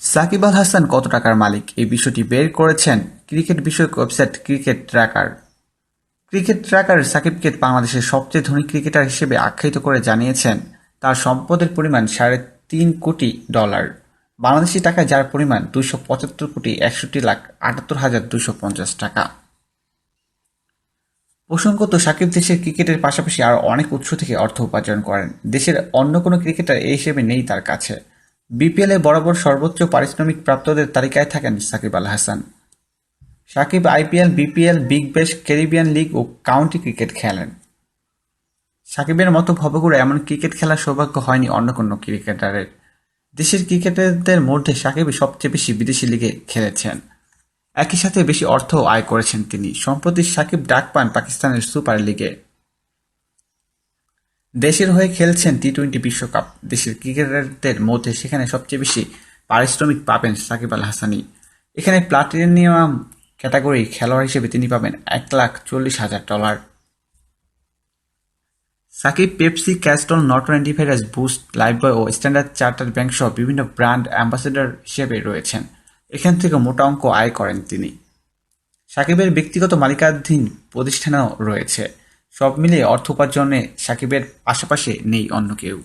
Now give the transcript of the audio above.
সাকিব আল হাসান কত টাকার মালিক? এই বিষয়টি বের করেছেন ক্রিকেট বিষয়ক website cricket tracker. Cricket tracker সাকিবকে বাংলাদেশের সবচেয়ে ধনী ক্রিকেটার হিসেবে আখ্যায়িত করে জানিয়েছেন, তার সম্পদের পরিমাণ সাড়ে তিন কোটি ডলার। বাংলাদেশি টাকায় যার পরিমাণ দুশো পঁচাত্তর কোটি একষট্টি লাখ আটাত্তর হাজার দুশো পঞ্চাশ টাকা। প্রসঙ্গত, সাকিব দেশের ক্রিকেটের পাশাপাশি আরও অনেক উৎস থেকে অর্থ উপার্জন করেন। দেশের অন্য কোনো ক্রিকেটার এই হিসেবে নেই তার কাছে। বিপিএলে বরাবর সর্বোচ্চ পারিশ্রমিক প্রাপ্তদের তালিকায় থাকেন Shakib Al Hasan. Shakib IPL, BPL, Big Bash Caribbean League ও কাউন্টি ক্রিকেট খেলেন। সাকিবের মতো ভবগুড়ে এমন ক্রিকেট খেলার সৌভাগ্য হয়নি অন্য কোনো ক্রিকেটারের। দেশের ক্রিকেটারদের মধ্যে সাকিবই সবচেয়ে বেশি বিদেশি লিগে খেলেছেন। একই সাথে বেশি অর্থ আয় করেছেন তিনি। সম্প্রতি সাকিব ডাক পান পাকিস্তানের সুপার লিগে। দেশের হয়ে খেলছেন টি টোয়েন্টি বিশ্বকাপ। দেশের ক্রিকেটারদের মধ্যে সেখানে সবচেয়ে বেশি পারিশ্রমিক পাবেন সাকিব আল হাসানি। এখানে প্লাটিনিয়াম ক্যাটাগরি খেলোয়াড় হিসেবে তিনি পাবেন এক লাখ চল্লিশ হাজার dollar. Shakib, Pepsi, Castrol Norton antivirus, Boost, Lifebuoy ও স্ট্যান্ডার্ড চার্টার ব্যাংক সহ বিভিন্ন ব্র্যান্ড অ্যাম্বাসেডর হিসেবে রয়েছেন। এখান থেকে মোটা অঙ্ক আয় করেন তিনি। সাকিবের ব্যক্তিগত মালিকাধীন প্রতিষ্ঠানও রয়েছে। সব মিলিয়ে অর্থ উপার্জনে সাকিবের আশেপাশে নেই অন্য কেউ।